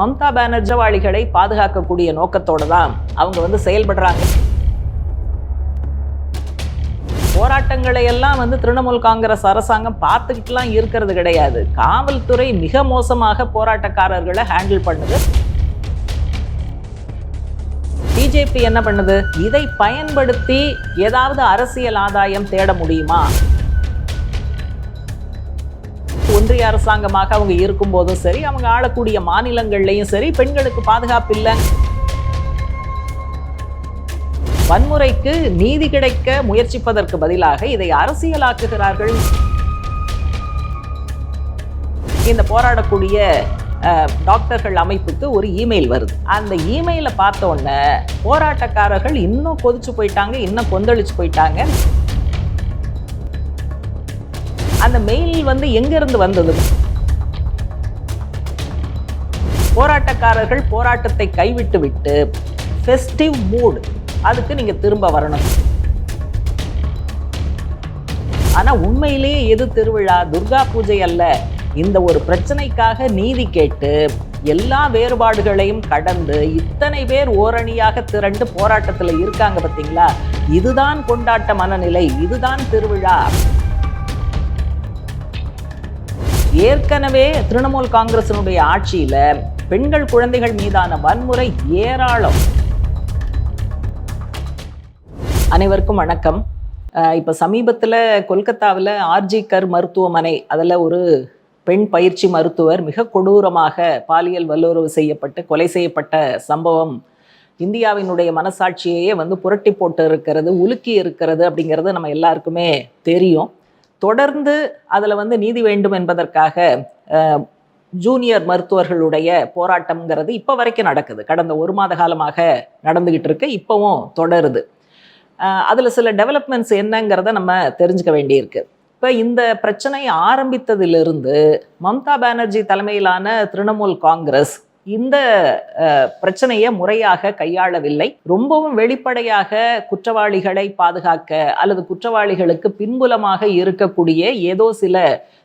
மம்தா பானர்ஜவாளிகளை பாதுகாக்கக்கூடிய நோக்கத்தோடு தான் அவங்க வந்து செயல்படுறாங்க. போராட்டங்களை எல்லாம் வந்து திரிணாமுல் காங்கிரஸ் அரசாங்கம் பார்த்துக்கிட்டுலாம் இருக்கிறது கிடையாது. காவல்துறை மிக மோசமாக போராட்டக்காரர்களை ஹேண்டில் பண்ணுது. பிஜேபி என்ன பண்ணுது? இதை பயன்படுத்தி ஏதாவது அரசியல் ஆதாயம் தேட முடியுமா? ஒன்றிய அரசாங்கமாக அவங்க இருக்கும்போதும் சரி அவங்க ஆளக்கூடிய மாநிலங்கள்லையும் சரி பெண்களுக்கு பாதுகாப்பு இல்லை. வன்முறைக்கு நீதி கிடைக்க முயற்சிப்பதற்கு பதிலாக இதை அரசியலாக்குகிறார்கள். இந்த போராடக்கூடிய டாக்டர்கள் அமைப்புக்கு ஒரு இமெயில் வருது. அந்த இமெயிலை பார்த்த உடனே போராட்டக்காரர்கள் இன்னும் கொதிச்சு போயிட்டாங்க இன்னும் கொந்தளிச்சு போயிட்டாங்க. அந்த மெயில் வந்து எங்கிருந்து வந்தது? போராட்டக்காரர்கள் போராட்டத்தை கைவிட்டு விட்டு ஃபெஸ்டிவ் மூட் அதுக்கு நீங்க திரும்ப வரணும். ஆனா உண்மையிலேயே எது திருவிழா? துர்கா பூஜை அல்ல. இந்த ஒரு பிரச்சனைக்காக நீதி கேட்டு எல்லா வேறுபாடுகளையும் கடந்து இத்தனை பேர் ஓரணியாக திரண்டு போராட்டத்துல இருக்காங்க பாத்தீங்களா? இதுதான் கொண்டாட்ட மனநிலை இதுதான் திருவிழா. ஏற்கனவே திரிணாமுல் காங்கிரசினுடைய ஆட்சியில பெண்கள் குழந்தைகள் மீதான வன்முறை ஏராளம். அனைவருக்கும் வணக்கம். இப்போ இப்ப சமீபத்துல கொல்கத்தாவில் ஆர்ஜி கர் மருத்துவமனை அதில் ஒரு பெண் பயிற்சி மருத்துவர் மிக கொடூரமாக பாலியல் வல்லுறவு செய்யப்பட்டு கொலை செய்யப்பட்ட சம்பவம் இந்தியாவினுடைய மனசாட்சியையே வந்து புரட்டி போட்டு இருக்கிறது உலுக்கி இருக்கிறது அப்படிங்கிறது நம்ம எல்லாருக்குமே தெரியும். தொடர்ந்து அதில் வந்து நீதி வேண்டும் என்பதற்காக ஜூனியர் மருத்துவர்களுடைய போராட்டம்ங்கிறது இப்போ வரைக்கும் நடக்குது. கடந்த ஒரு மாத காலமாக நடந்துக்கிட்டு இருக்கு இப்போவும் தொடருது. அதில் சில டெவலப்மெண்ட்ஸ் என்னங்கிறத நம்ம தெரிஞ்சுக்க வேண்டியிருக்கு. இப்போ இந்த பிரச்சனை ஆரம்பித்ததிலிருந்து மம்தா பானர்ஜி தலைமையிலான திரிணாமுல் காங்கிரஸ் இந்த பிரச்சனையை முறையாக கையாளவில்லை. ரொம்பவும் வெளிப்படையாக குற்றவாளிகளை பாதுகாக்க அல்லது குற்றவாளிகளுக்கு பின்புலமாக இருக்கக்கூடிய ஏதோ சில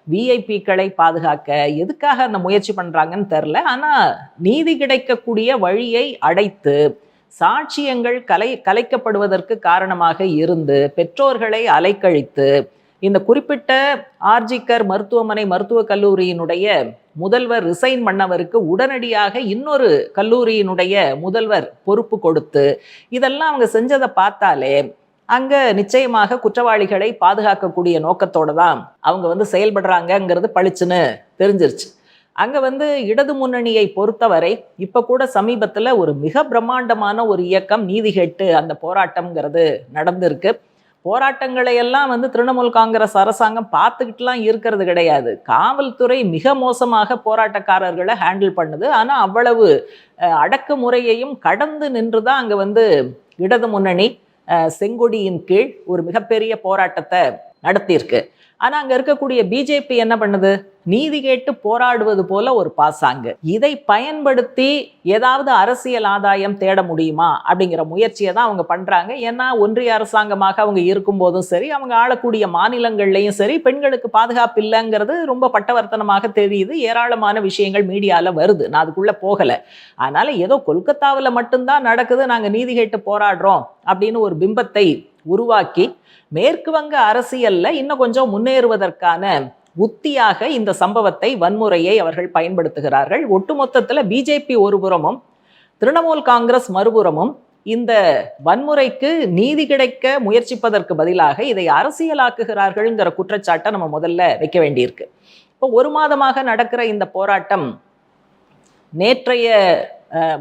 விஐபிக்களை பாதுகாக்க எதுக்காக அந்த முயற்சி பண்றாங்கன்னு தெரில ஆனால் நீதி கிடைக்கக்கூடிய வழியை அடைத்து சாட்சியங்கள் கலை கலைக்கப்படுவதற்கு காரணமாக இருந்து பெற்றோர்களை அலைக்கழித்து இந்த குறிப்பிட்ட ஆர்ஜிக்கர் மருத்துவமனை மருத்துவக் கல்லூரியினுடைய முதல்வர் ரிசைன் பண்ணவருக்கு உடனடியாக இன்னொரு கல்லூரியினுடைய முதல்வர் பொறுப்பு கொடுத்து இதெல்லாம் அவங்க செஞ்சதை பார்த்தாலே அங்கே நிச்சயமாக குற்றவாளிகளை பாதுகாக்கக்கூடிய நோக்கத்தோடு தான் அவங்க வந்து செயல்படுறாங்கங்கிறது பளிச்சுன்னு தெரிஞ்சிருச்சு. அங்கே வந்து இடது முன்னணியை பொறுத்தவரை இப்போ கூட சமீபத்தில் ஒரு மிக பிரம்மாண்டமான ஒரு இயக்கம் நீதி கேட்டு அந்த போராட்டம்ங்கிறது நடந்திருக்கு. போராட்டங்களை எல்லாம் வந்து திரிணாமுல் காங்கிரஸ் அரசாங்கம் பார்த்துக்கிட்டுலாம் இருக்கிறது கிடையாது. காவல்துறை மிக மோசமாக போராட்டக்காரர்களை ஹேண்டில் பண்ணுது. ஆனால் அவ்வளவு அடக்குமுறையையும் கடந்து நின்று தான் அங்கே வந்து இடது முன்னணி செங்கொடியின் கீழ் ஒரு மிகப்பெரிய போராட்டத்தை நடத்தியிருக்கு. ஆனா அங்க இருக்கக்கூடிய பிஜேபி என்ன பண்ணுது? நீதி கேட்டு போராடுவது போல ஒரு பாசாங்கு. இதை பயன்படுத்தி ஏதாவது அரசியல் ஆதாயம் தேட முடியுமா? அப்படிங்கிற முயற்சியை தான் அவங்க பண்றாங்க. ஏன்னா ஒன்றிய அரசாங்கமாக அவங்க இருக்கும்போதும் சரி அவங்க ஆளக்கூடிய மாநிலங்கள்லையும் சரி பெண்களுக்கு பாதுகாப்பு இல்லைங்கிறது ரொம்ப பட்டவர்த்தனமாக தெரியுது. ஏராளமான விஷயங்கள் மீடியால வருது. நான் அதுக்குள்ள போகல. அதனால ஏதோ கொல்கத்தாவில் மட்டும்தான் நடக்குது. நாங்கள் நீதி கேட்டு போராடுறோம் அப்படின்னு ஒரு பிம்பத்தை உருவாக்கி மேற்கு வங்க அரசியல்ல இன்னும் கொஞ்சம் முன்னேறுவதற்கான உத்தியாக இந்த சம்பவத்தை வன்முறையை அவர்கள் பயன்படுத்துகிறார்கள். ஒட்டுமொத்தத்தில் பிஜேபி ஒருபுறமும் திரிணாமுல் காங்கிரஸ் மறுபுறமும் இந்த வன்முறைக்கு நீதி கிடைக்க முயற்சிப்பதற்கு பதிலாக இதை அரசியலாக்குகிறார்கள்ங்கிற குற்றச்சாட்டை நம்ம முதல்ல வைக்க வேண்டியிருக்கு. இப்போ ஒரு மாதமாக நடக்கிற இந்த போராட்டம் நேற்றைய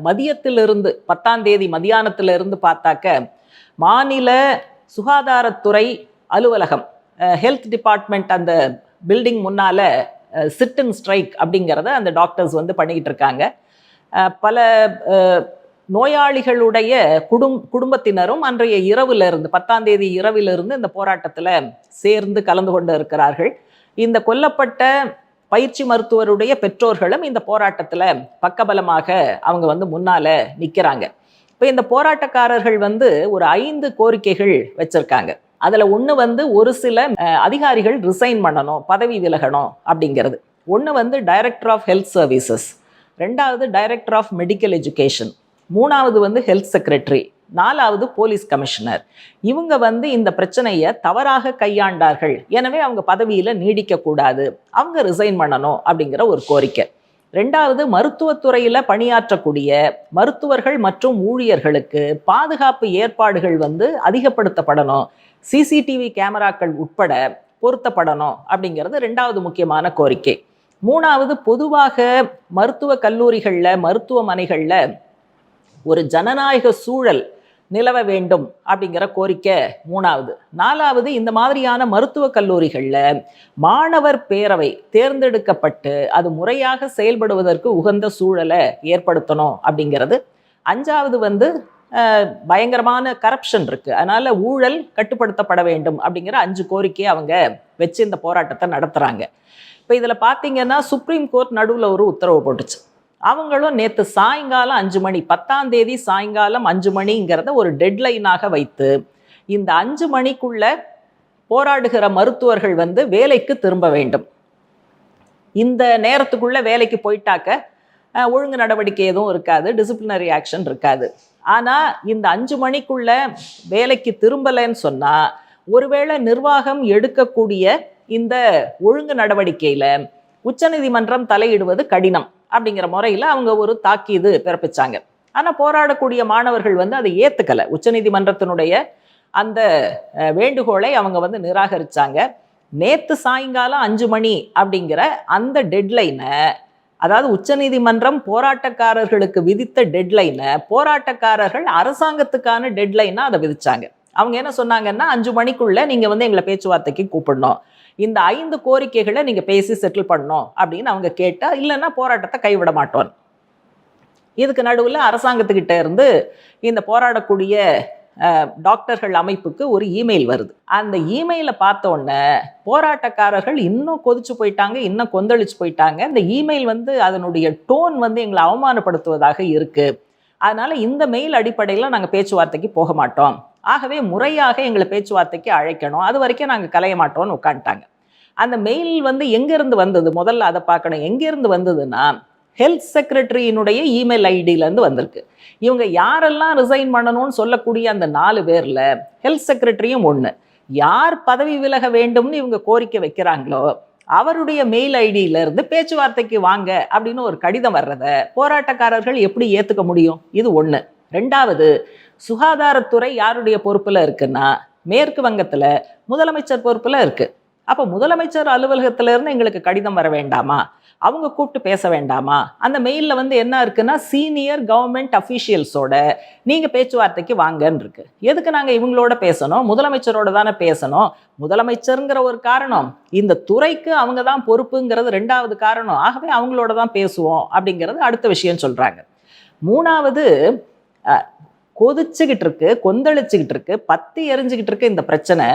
மதியத்திலிருந்து பத்தாம் தேதி மதியானத்திலிருந்து பார்த்தாக்க மாநில சுகாதாரத்துறை அலுவலகம் ஹெல்த் டிபார்ட்மெண்ட் அந்த பில்டிங் முன்னால் சிட் அண்ட் ஸ்ட்ரைக் அப்படிங்கிறத அந்த டாக்டர்ஸ் வந்து பண்ணிக்கிட்டு இருக்காங்க. பல நோயாளிகளுடைய குடும் குடும்பத்தினரும் அன்றைய இரவிலிருந்து பத்தாம் தேதி இரவிலிருந்து இந்த போராட்டத்தில் சேர்ந்து கலந்து கொண்டு இருக்கிறார்கள். இந்த கொல்லப்பட்ட பயிற்சி மருத்துவருடைய பெற்றோர்களும் இந்த போராட்டத்தில் பக்கபலமாக அவங்க வந்து முன்னால் நிற்கிறாங்க இப்போ இந்த போராட்டக்காரர்கள் வந்து ஒரு ஐந்து கோரிக்கைகள் வச்சிருக்காங்க. அதில் ஒன்று வந்து ஒரு சில அதிகாரிகள் ரிசைன் பண்ணணும் பதவி விலகணும் அப்படிங்கிறது. ஒன்று வந்து டைரக்டர் ஆஃப் ஹெல்த் சர்வீசஸ் ரெண்டாவது டைரக்டர் ஆஃப் மெடிக்கல் எஜுகேஷன் மூணாவது வந்து ஹெல்த் செக்ரட்டரி நாலாவது போலீஸ் கமிஷனர் இவங்க வந்து இந்த பிரச்சனையை தவறாக கையாண்டார்கள். எனவே அவங்க பதவியில் நீடிக்கக்கூடாது. அவங்க ரிசைன் பண்ணணும் அப்படிங்கிற ஒரு கோரிக்கை. ரெண்டாவது மருத்துவத்துறையில் பணியாற்றக்கூடிய மருத்துவர்கள் மற்றும் ஊழியர்களுக்கு பாதுகாப்பு ஏற்பாடுகள் வந்து அதிகப்படுத்தப்படணும். சிசிடிவி கேமராக்கள் உட்பட பொருத்தப்படணும் அப்படிங்கிறது ரெண்டாவது முக்கியமான கோரிக்கை. மூணாவது பொதுவாக மருத்துவ கல்லூரிகளில் மருத்துவமனைகளில் ஒரு ஜனநாயக சூழல் நிலவ வேண்டும் அப்படிங்கிற கோரிக்கை மூணாவது. நாலாவது இந்த மாதிரியான மருத்துவக் கல்லூரிகளில் மாணவர் பேரவை தேர்ந்தெடுக்கப்பட்டு அது முறையாக செயல்படுவதற்கு உகந்த சூழலை ஏற்படுத்தணும் அப்படிங்கிறது. அஞ்சாவது வந்து பயங்கரமான கரப்ஷன் இருக்கு. அதனால ஊழல் கட்டுப்படுத்தப்பட வேண்டும் அப்படிங்கிற அஞ்சு கோரிக்கையை அவங்க வச்சு இந்த போராட்டத்தை நடத்துறாங்க. இப்போ இதில் பார்த்தீங்கன்னா சுப்ரீம் கோர்ட் நடுவில் ஒரு உத்தரவு போட்டுச்சு. அவங்களும் நேற்று சாயங்காலம் அஞ்சு மணி பத்தாம் தேதி சாயங்காலம் அஞ்சு மணிங்கிறத ஒரு டெட்லைனாக வைத்து இந்த அஞ்சு மணிக்குள்ள போராடுகிற மருத்துவர்கள் வந்து வேலைக்கு திரும்ப வேண்டும். இந்த நேரத்துக்குள்ள வேலைக்கு போயிட்டாக்க ஒழுங்கு நடவடிக்கை எதுவும் இருக்காது டிசிப்ளினரி ஆக்ஷன் இருக்காது. ஆனால் இந்த அஞ்சு மணிக்குள்ள வேலைக்கு திரும்பலைன்னு சொன்னால் ஒருவேளை நிர்வாகம் எடுக்கக்கூடிய இந்த ஒழுங்கு நடவடிக்கையில் உச்சநீதிமன்றம் தலையிடுவது கடினம். அப்படிங்கிற முறையில் அவங்க ஒரு தாக்கீது பிறப்பிச்சாங்க. ஆனால் போராடக்கூடிய மாணவர்கள் வந்து அதை ஏற்றுக்கலை உச்சநீதிமன்றத்தினுடைய அந்த வேண்டுகோளை அவங்க வந்து நிராகரிச்சாங்க. நேற்று சாயங்காலம் அஞ்சு மணி அப்படிங்கிற அந்த டெட்லைனை அதாவது உச்சநீதிமன்றம் போராட்டக்காரர்களுக்கு விதித்த டெட்லைனை போராட்டக்காரர்கள் அரசாங்கத்துக்கான டெட்லைனாக அதை விதித்தாங்க அவங்க என்ன சொன்னாங்கன்னா அஞ்சு மணிக்குள்ளே நீங்கள் வந்து எங்களை பேச்சுவார்த்தைக்கு கூப்பிடணும். இந்த ஐந்து கோரிக்கைகளை நீங்கள் பேசி செட்டில் பண்ணணும் அப்படின்னு அவங்க கேட்டால் இல்லைன்னா போராட்டத்தை கைவிட மாட்டோம். இதுக்கு நடுவில் அரசாங்கத்துக்கிட்ட இருந்து இந்த போராடக்கூடிய டாக்டர்கள் அமைப்புக்கு ஒரு இமெயில் வருது. அந்த இமெயிலை பார்த்த உடனே போராட்டக்காரர்கள் இன்னும் கொதிச்சு போயிட்டாங்க இன்னும் கொந்தளிச்சு போயிட்டாங்க. இந்த இமெயில் வந்து அதனுடைய டோன் வந்து எங்களை அவமானப்படுத்துவதாக இருக்குது அதனால் இந்த மெயில் அடிப்படையில் நாங்கள் பேச்சுவார்த்தைக்கு போக மாட்டோம். ஆகவே முறையாக எங்களை பேச்சுவார்த்தைக்கு அழைக்கணும். அது வரைக்கும் நாங்கள் கலைய மாட்டோம்னு உட்காந்துட்டாங்க. அந்த மெயில் வந்து எங்கேருந்து வந்தது? முதல்ல அதை பார்க்கணும். எங்கேருந்து வந்ததுன்னா ஹெல்த் செக்ரட்டரியினுடைய இமெயில் ஐடியிலேருந்து வந்திருக்கு. இவங்க யாரெல்லாம் ரிசைன் பண்ணணும்னு சொல்லக்கூடிய அந்த நாலு பேரில் ஹெல்த் செக்ரட்டரியும் ஒன்று யார் பதவி விலக வேண்டும்னு இவங்க கோரிக்கை வைக்கிறாங்களோ அவருடைய மெயில் ஐடியிலேருந்து பேச்சுவார்த்தைக்கு வாங்க அப்படின்னு ஒரு கடிதம் வர்றத போராட்டக்காரர்கள் எப்படி ஏற்றுக்க முடியும்? இது ஒன்று ரெண்டாவது சுகாதாரத்துறை யாருடைய பொறுப்பில் இருக்குன்னா மேற்கு வங்கத்தில் முதலமைச்சர் பொறுப்பில் இருக்குது அப்போ முதலமைச்சர் அலுவலகத்திலேருந்து எங்களுக்கு கடிதம் வர வேண்டாமா? அவங்க கூப்பிட்டு பேச வேண்டாமா? அந்த மெயிலில் வந்து என்ன இருக்குன்னா சீனியர் கவர்மெண்ட் அஃபீஷியல்ஸோட நீங்கள் பேச்சுவார்த்தைக்கு வாங்கன்னு இருக்கு. எதுக்கு நாங்கள் இவங்களோட பேசணும்? முதலமைச்சரோட தானே பேசணும். முதலமைச்சருங்கிற ஒரு காரணம். இந்த துறைக்கு அவங்க தான் பொறுப்புங்கிறது ரெண்டாவது காரணம். ஆகவே அவங்களோட தான் பேசுவோம். அப்படிங்கிறது அடுத்த விஷயம் சொல்கிறாங்க மூணாவது கொதிச்சுக்கிட்டு இருக்கு கொந்தளிச்சுக்கிட்டு இருக்கு பத்தி எரிஞ்சுக்கிட்டு இருக்கு இந்த பிரச்சனை.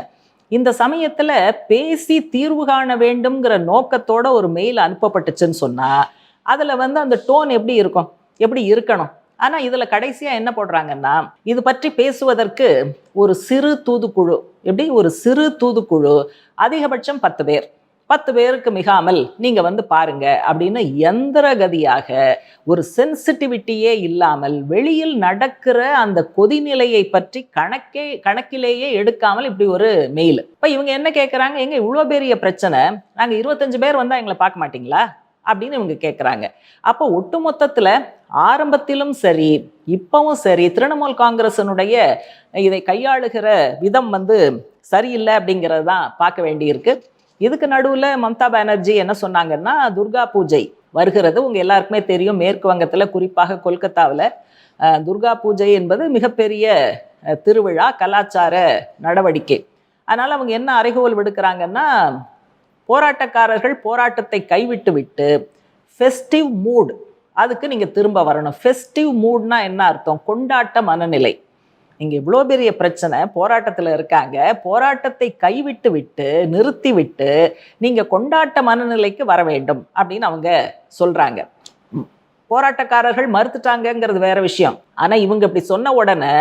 இந்த சமயத்துல பேசி தீர்வு காண வேண்டும்ங்கிற நோக்கத்தோட ஒரு மெயில் அனுப்பப்பட்டுச்சுன்னு சொன்னா அதுல வந்து அந்த டோன் எப்படி இருக்கும்? எப்படி இருக்கணும்? ஆனா இதுல கடைசியா என்ன போடுறாங்கன்னா இது பற்றி பேசுவதற்கு ஒரு சிறு தூதுக்குழு எப்படி? ஒரு சிறு தூதுக்குழு அதிகபட்சம் பத்து பேர். பத்து பேருக்கு மிகாமல் நீங்க வந்து பாருங்க அப்படின்னு எந்திரகதியாக ஒரு சென்சிட்டிவிட்டியே இல்லாமல் வெளியில் நடக்கிற அந்த கொதிநிலையை பற்றி கணக்கே கணக்கிலேயே எடுக்காமல் இப்படி ஒரு மெயில் இப்போ இவங்க என்ன கேட்குறாங்க எங்க இவ்வளோ பெரிய பிரச்சனை. நாங்கள் இருபத்தஞ்சு பேர் வந்தால் எங்களை பார்க்க மாட்டீங்களா? அப்படின்னு இவங்க கேட்குறாங்க அப்போ ஒட்டுமொத்தத்தில் ஆரம்பத்திலும் சரி இப்பவும் சரி திரிணாமுல் காங்கிரஸினுடைய இதை கையாளுகிற விதம் வந்து சரியில்லை அப்படிங்கிறது தான் பார்க்க வேண்டியிருக்கு. இதுக்கு நடுவில் மம்தா பானர்ஜி என்ன சொன்னாங்கன்னா துர்கா பூஜை வருகிறது. உங்கள் எல்லாருக்குமே தெரியும் மேற்கு வங்கத்தில் குறிப்பாக கொல்கத்தாவில். துர்கா பூஜை என்பது மிகப்பெரிய திருவிழா கலாச்சார நடவடிக்கை. அதனால் அவங்க என்ன அறைகோல் விடுக்கிறாங்கன்னா போராட்டக்காரர்கள் போராட்டத்தை கைவிட்டு விட்டு ஃபெஸ்டிவ் மூட் அதுக்கு நீங்கள் திரும்ப வரணும். ஃபெஸ்டிவ் மூட்னா என்ன அர்த்தம்? கொண்டாட்ட மனநிலை. இங்கே இவ்வளோ பெரிய பிரச்சனை போராட்டத்தில் இருக்காங்க. போராட்டத்தை கைவிட்டு விட்டு நிறுத்தி விட்டு நீங்கள் கொண்டாட்ட மனநிலைக்கு வர வேண்டும் அப்படின்னு அவங்க சொல்கிறாங்க போராட்டக்காரர்கள் மறுத்துட்டாங்கங்கிறது வேற விஷயம். ஆனால் இவங்க இப்படி சொன்ன உடனே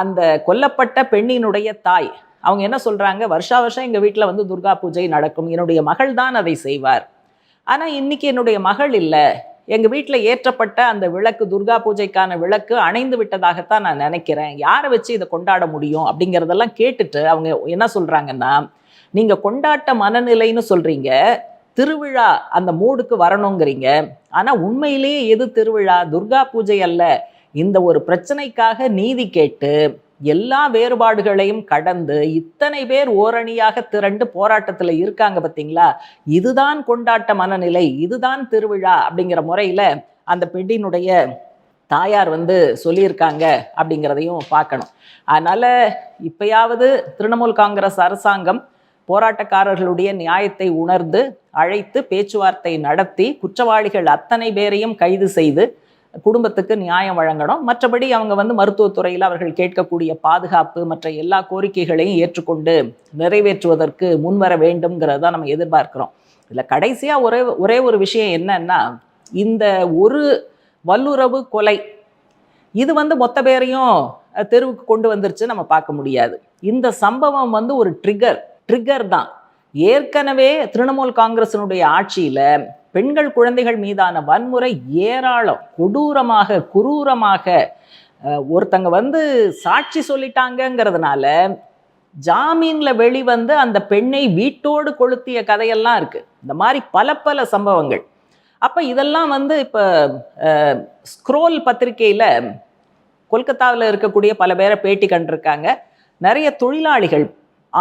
அந்த கொல்லப்பட்ட பெண்ணினுடைய தாய் அவங்க என்ன சொல்கிறாங்க வருஷா வருஷம் எங்கள் வீட்டில் வந்து துர்கா பூஜை நடக்கும். என்னுடைய மகள் தான் அதை செய்வார். ஆனால் இன்னைக்கு என்னுடைய மகள் இல்லை. எங்கள் வீட்டில் ஏற்றப்பட்ட அந்த விளக்கு துர்கா பூஜைக்கான விளக்கு அணைந்து விட்டதாகத்தான் நான் நினைக்கிறேன். யாரை வச்சு இதை கொண்டாட முடியும் அப்படிங்கிறதெல்லாம் கேட்டுட்டு அவங்க என்ன சொல்கிறாங்கன்னா நீங்கள் கொண்டாட்ட மனநிலைன்னு சொல்கிறீங்க திருவிழா அந்த மூடுக்கு வரணுங்கிறீங்க. ஆனால் உண்மையிலேயே எது திருவிழா? துர்கா பூஜை அல்ல. இந்த ஒரு பிரச்சனைக்காக நீதி கேட்டு எல்லா வேறுபாடுகளையும் கடந்து இத்தனை பேர் ஓரணியாக திரண்டு போராட்டத்தில் இருக்காங்க பார்த்தீங்களா இதுதான் கொண்டாட்ட மனநிலை இதுதான் திருவிழா அப்படிங்கிற முறையில் அந்த பெண்ணினுடைய தாயார் வந்து சொல்லியிருக்காங்க அப்படிங்கிறதையும் பார்க்கணும். அதனால் இப்பயாவது திரிணாமுல் காங்கிரஸ் அரசாங்கம் போராட்டக்காரர்களுடைய நியாயத்தை உணர்ந்து அழைத்து பேச்சுவார்த்தை நடத்தி குற்றவாளிகள் அத்தனை பேரையும் கைது செய்து குடும்பத்துக்கு நியாயம் வழங்கணும். மற்றபடி அவங்க வந்து மருத்துவத்துறையில் அவர்கள் கேட்கக்கூடிய பாதுகாப்பு மற்ற எல்லா கோரிக்கைகளையும் ஏற்றுக்கொண்டு நிறைவேற்றுவதற்கு முன்வர வேண்டும்ங்கிறத தான் நம்ம எதிர்பார்க்கிறோம். இதில் கடைசியாக ஒரே ஒரே ஒரு விஷயம் என்னன்னா இந்த ஒரு வல்லுறவு கொலை இது வந்து மொத்த பேரையும் தெருவுக்கு கொண்டு வந்துருச்சு நம்ம பார்க்க முடியாது. இந்த சம்பவம் வந்து ஒரு ட்ரிகர் ட்ரிகர் தான். ஏற்கனவே திரிணாமுல் காங்கிரசினுடைய ஆட்சியில் பெண்கள் குழந்தைகள் மீதான வன்முறை ஏராளம். கொடூரமாக குரூரமாக ஒருத்தங்க வந்து சாட்சி சொல்லிட்டாங்கங்கிறதுனால ஜாமீன்ல வெளிவந்து அந்த பெண்ணை வீட்டோடு கொளுத்திய கதையெல்லாம் இருக்கு. இந்த மாதிரி பல பல சம்பவங்கள். அப்போ இதெல்லாம் வந்து இப்போ ஸ்க்ரோல் பத்திரிகையில் கொல்கத்தாவில் இருக்கக்கூடிய பல பேரை பேட்டி கண்டிருக்காங்க. நிறைய தொழிலாளிகள்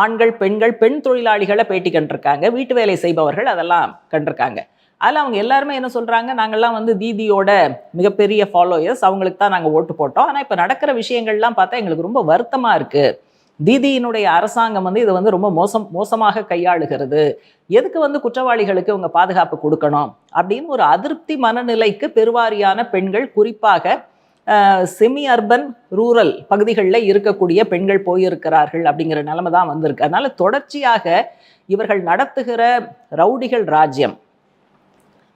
ஆண்கள் பெண்கள் பெண் தொழிலாளிகளை பேட்டி கண்டிருக்காங்க. வீட்டு வேலை செய்பவர்கள் அதெல்லாம் கண்டிருக்காங்க. அதில் அவங்க எல்லாருமே என்ன சொல்கிறாங்க நாங்கள்லாம் வந்து தீதியோட மிகப்பெரிய ஃபாலோயர்ஸ் அவங்களுக்கு தான் நாங்கள் ஓட்டு போட்டோம். ஆனால் இப்போ நடக்கிற விஷயங்கள்லாம் பார்த்தா எங்களுக்கு ரொம்ப வருத்தமாக இருக்குது தீதியினுடைய அரசாங்கம் வந்து இதை வந்து ரொம்ப மோசம் மோசமாக கையாளுகிறது. எதுக்கு வந்து குற்றவாளிகளுக்கு இவங்க பாதுகாப்பு கொடுக்கணும்? அப்படின்னு ஒரு அதிருப்தி மனநிலைக்கு பெருவாரியான பெண்கள் குறிப்பாக செமி அர்பன் ரூரல் பகுதிகளில் இருக்கக்கூடிய பெண்கள் போயிருக்கிறார்கள் அப்படிங்கிற நிலைமை தான் வந்திருக்கு. அதனால் தொடர்ச்சியாக இவர்கள் நடத்துகிற ரவுடிகள் ராஜ்யம்.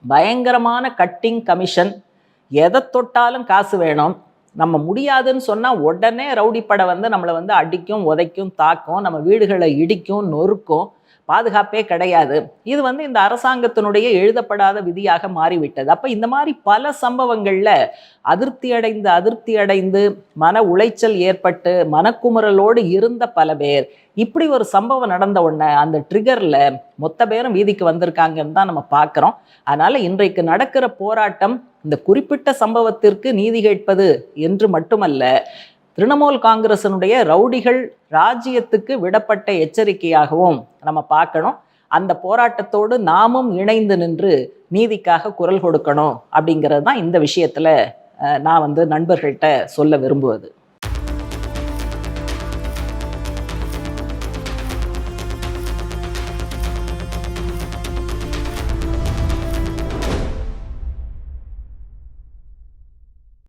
பயங்கரமான கட்டிங் கமிஷன் எதை தொட்டாலும் காசு வேணும். நம்ம முடியாதுன்னு சொன்னால் உடனே ரவுடி படை வந்து நம்மளை வந்து அடிக்கும் உதைக்கும் தாக்கும் நம்ம வீடுகளை இடிக்கும் நொறுக்கும். பாதுகாப்பே கிடையாது. இது வந்து இந்த அரசாங்கத்தினுடைய எழுதப்படாத விதியாக மாறிவிட்டது. அப்போ இந்த மாதிரி பல சம்பவங்களில் அதிருப்தி அடைந்து அதிருப்தி அடைந்து மன உளைச்சல் ஏற்பட்டு மனக்குமுறலோடு இருந்த பல பேர் இப்படி ஒரு சம்பவம் நடந்த உடனே அந்த ட்ரிகரில் மொத்த பேரும் வீதிக்கு வந்திருக்காங்கன்னு தான் நம்ம பார்க்குறோம் அதனால் இன்றைக்கு நடக்கிற போராட்டம் இந்த குறிப்பிட்ட சம்பவத்திற்கு நீதி கேட்பது என்று மட்டுமல்ல திரிணாமுல் காங்கிரசனுடைய ரவுடிகள் ராஜ்யத்துக்கு விடப்பட்ட எச்சரிக்கையாகவும் நம்ம பார்க்கணும். அந்த போராட்டத்தோடு நாமும் இணைந்து நின்று நீதிக்காக குரல் கொடுக்கணும் அப்படிங்கிறது தான் இந்த விஷயத்தில் நான் வந்து நண்பர்கள்ட்ட சொல்ல விரும்புவது.